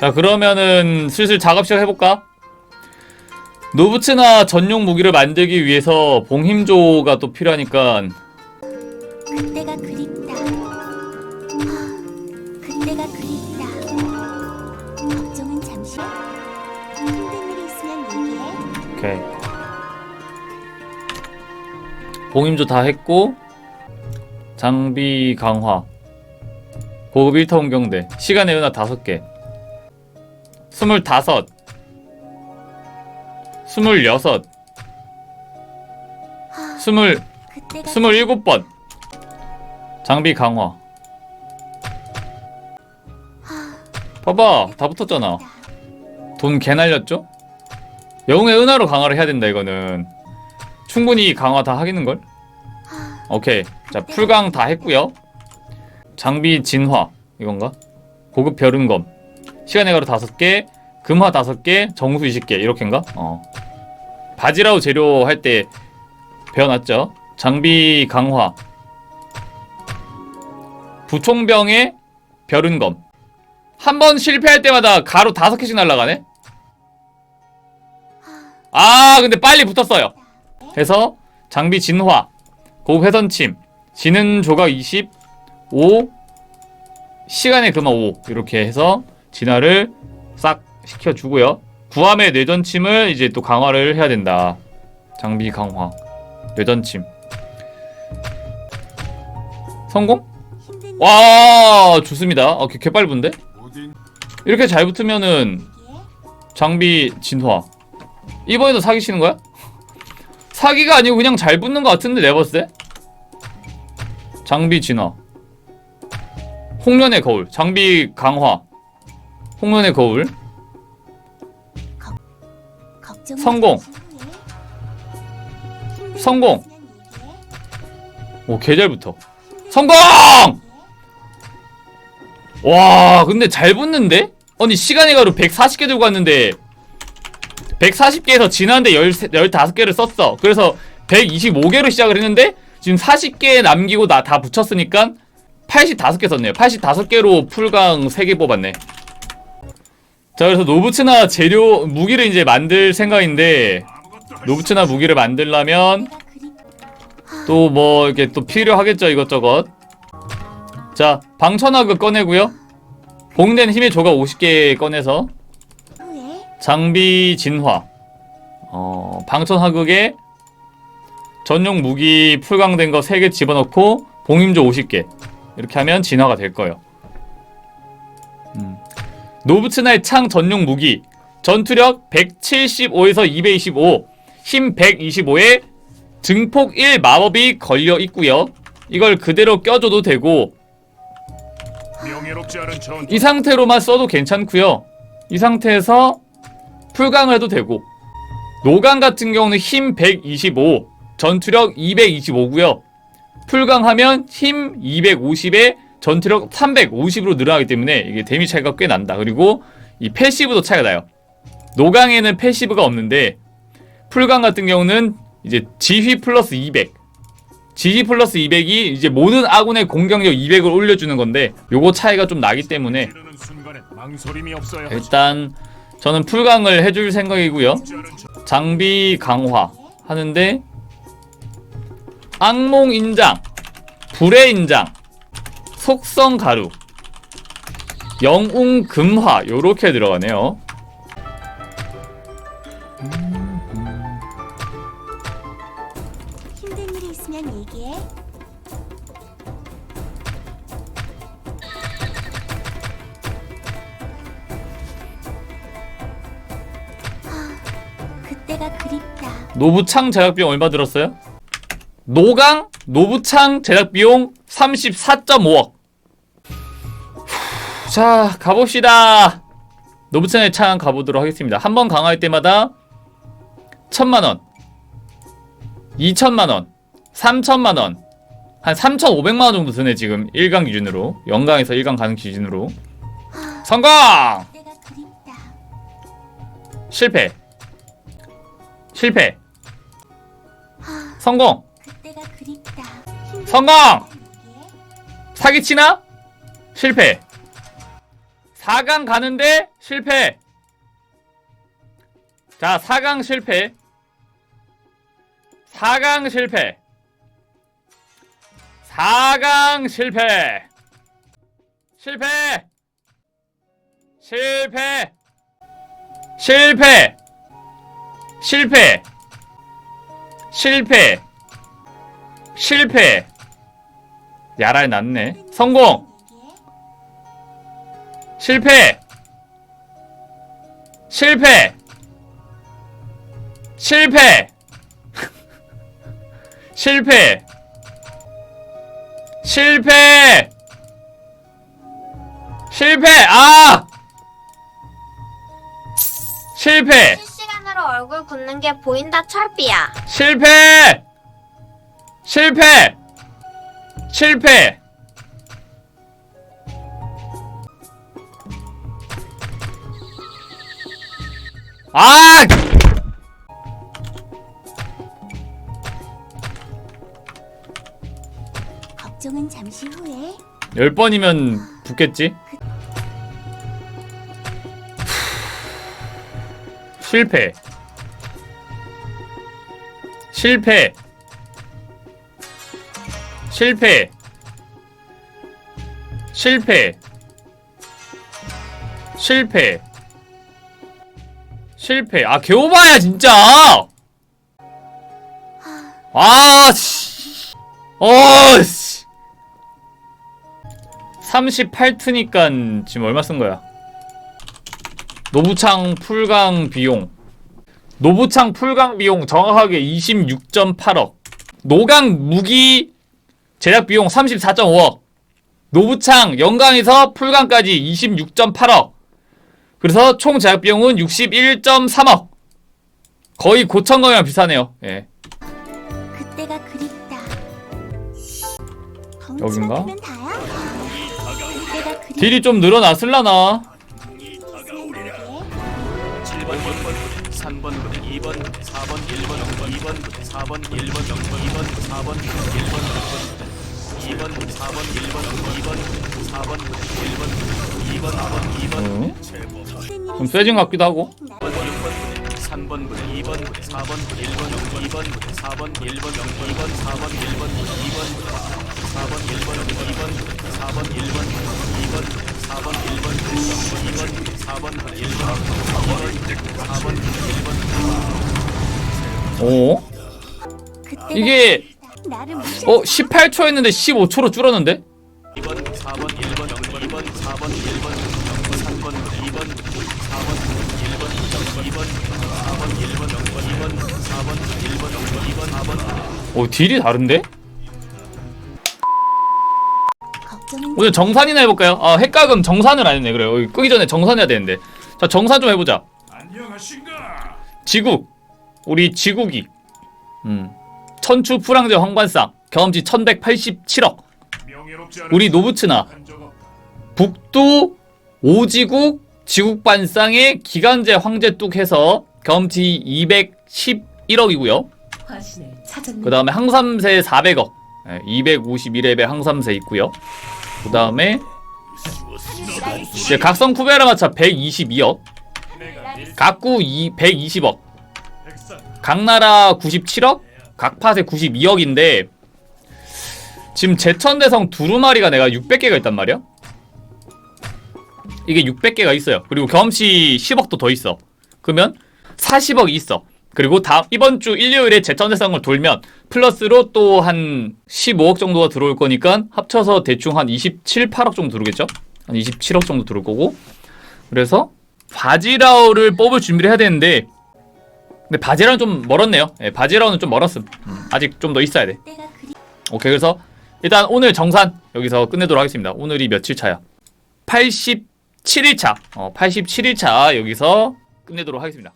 자 그러면은 슬슬 작업 시작해볼까? 노부츠나 전용 무기를 만들기 위해서 봉힘조가 또 필요하니까 그때가 그립다. 아, 그때가 그립다. 걱정은 잠시. 힘든 일이 있으면 얘기해. 오케이 봉임조 다 했고 장비 강화 고급 1타 운경대 시간의 은하 5개 25 26 아, 20 그때가 27번. 장비 강화. 아, 봐봐 다 붙었잖아. 돈 개 날렸죠? 영웅의 은하로 강화를 해야 된다 이거는. 충분히 강화 다 하겠는걸? 아, 오케이. 자 풀강 다 했고요. 장비 진화 이건가? 고급 별은검 시간의 가루 5개 금화 5개 정수 20개 이렇게인가? 어. 바지라우 재료 할 때 배워놨죠? 장비 강화. 부총병의 별은검. 한 번 실패할 때마다 가루 5개씩 날라가네? 아 근데 빨리 붙었어요. 해서 장비 진화 고급 회선침 지는 조각 20 5 시간의 금화 5 이렇게 해서 진화를 싹 시켜주고요. 구함의 뇌전침을 이제 또 강화를 해야 된다. 장비 강화. 뇌전침. 성공? 와 좋습니다. 어, 개, 개빨분데? 이렇게 잘 붙으면은. 장비 진화. 이번에도 사기치는 거야? 사기가 아니고 그냥 잘 붙는 것 같은데 내가 봤을 때 장비 진화. 홍련의 거울. 장비 강화 홍련의 거울 성공. 성공. 오개잘 붙어 힘든 성공! 일와 근데 잘 붙는데? 아니 시간의 가루 140개 들고 왔는데 140개에서 진화인데 15개를 썼어 그래서 125개로 시작을 했는데 지금 40개 남기고 나 다 붙였으니까 85개 썼네요 85개로 풀강 3개 뽑았네 자 그래서 노부츠나 재료 무기를 이제 만들 생각인데 노부츠나 무기를 만들려면. 또 뭐 이렇게 또 필요하겠죠 이것저것 자 방천화그 꺼내고요 봉된 힘의 조각 50개 꺼내서 장비 진화 어 방천화극에 전용 무기 풀강된 거 3개 집어넣고 봉임조 50개 이렇게 하면 진화가 될 거예요 음. 노부츠나의 창 전용 무기 전투력 175에서 225, 힘 125에 증폭 1 마법이 걸려 있고요. 이걸 그대로 껴줘도 되고 이 상태로만 써도 괜찮고요. 이 상태에서 풀강을 해도 되고 노강 같은 경우는 힘 125, 전투력 225고요. 풀강하면 힘 250에 전투력 350으로 늘어나기 때문에 이게 데미 차이가 꽤 난다. 그리고 이 패시브도 차이가 나요. 노강에는 패시브가 없는데 풀강 같은 경우는 이제 지휘 플러스 200 지휘 플러스 200이 이제 모든 아군의 공격력 200을 올려주는 건데 요거 차이가 좀 나기 때문에 일단 저는 풀강을 해줄 생각이고요 장비 강화 하는데 악몽 인장 불의 인장 속성 가루 영웅 금화 요렇게 들어가네요 힘든 일이 있으면 얘기해. 아, 그때가 그립다. 노부창 제작 비용 얼마 들었어요? 노강 노부창 제작 비용 34.5억. 자 가봅시다. 노부창의 창 가보도록 하겠습니다. 한 번 강화할 때마다 천만 원, 이천만 원, 삼천만 원, 한 3,500만 원 정도 드네 지금 1강 기준으로 영강에서 1강 가는 기준으로 성공. 실패 실패 아, 성공 성공! 사기치나? 실패. 4강 가는데 실패. 자, 4강 실패. 4강 실패. 4강 실패. 실패. 실패. 실패. 실패. 실패. 실패. 야랄 났네. 성공. 실패. 실패. 실패. 실패. 실패. 실패. 아! 실패. 실시간으로 얼굴 굳는 게 보인다 철비야. 실패! 실패! 실패! 아! 걱정은 잠시 후에. 열 번이면 붙겠지? 실패. 실패. 실패. 실패. 실패. 실패. 아, 개오바야, 진짜! 아, 씨. 어, 씨. 38트니까 지금 얼마 쓴 거야? 노부창 풀강 비용. 노부창 풀강 비용 정확하게 26.8억. 노강 무기 제작 비용 34.5억. 노부창 영강에서 풀강까지 26.8억. 그래서 총 제작 비용은 61.3억. 거의 고천강이랑 비슷하네요. 예. 그때가 그립다. 여긴가? 덩치만 크면 다야? 그때가 그립다. 딜이 좀 늘어났을라나? 3번 부대 2번 부대 4번 1번 2번 부대 4번 1번 2번 4번 1번 2번 4번 1번 2번 4번 1번 2번 4번 2번 응? 제보 좀 세진 것 같기도 하고. 3번 부대 2번 부대 4번 1번 2번 부대 4번 1번 2번 4번 1번 2번 4번 1번 2번 4번 1번 2번 4번 1번 2번 4번 1번 4번 1번 오. 이게. 나를 무시. 어 18초 했는데 15초로 줄었는데? 2번 4번 1번 2번 4번 1번 3번 2번 4번 1번 2번 4번 1번 2번 4번 1번 2번 4번 어 딜이 다른데? 걱정은 오늘 정산이나 해볼까요? 아 핵각은 정산을 안 했네 그래요 어, 끄기 전에 정산해야 되는데 자 정산 좀 해보자 안녕하신가 지국 우리 지국이 음 천추 프랑제 황관상 경험치 1187억. 명예롭지 않은 우리 노부츠나. 북두 오지국 지국반상의 기간제 황제뚝 해서 경험치 211억이고요. 화신을 찾았네. 그 다음에 항삼세 400억. 251렙의 항삼세 있고요. 그 다음에 이제 각성 쿠베라 마차 122억. 각구 2, 120억. 백산 각나라 97억 각팟에 92억인데 지금 제천대성 두루마리가 내가 600개가 있단 말이야? 이게 600개가 있어요. 그리고 경험치 10억도 더 있어. 그러면 40억이 있어. 그리고 다음 이번 주 일요일에 제천대성을 돌면 플러스로 또 한 15억 정도가 들어올 거니까 합쳐서 대충 한 27, 8억 정도 들어오겠죠? 한 27억 정도 들어올 거고. 그래서 바지라우를 뽑을 준비를 해야 되는데 근데 바지라우는 좀 멀었네요. 예, 바지라우는 좀 멀었음. 음, 아직 좀 더 있어야 돼. 오케이 그래서 일단 오늘 정산 여기서 끝내도록 하겠습니다. 오늘이 며칠 차야? 87일 차. 어, 87일 차 여기서 끝내도록 하겠습니다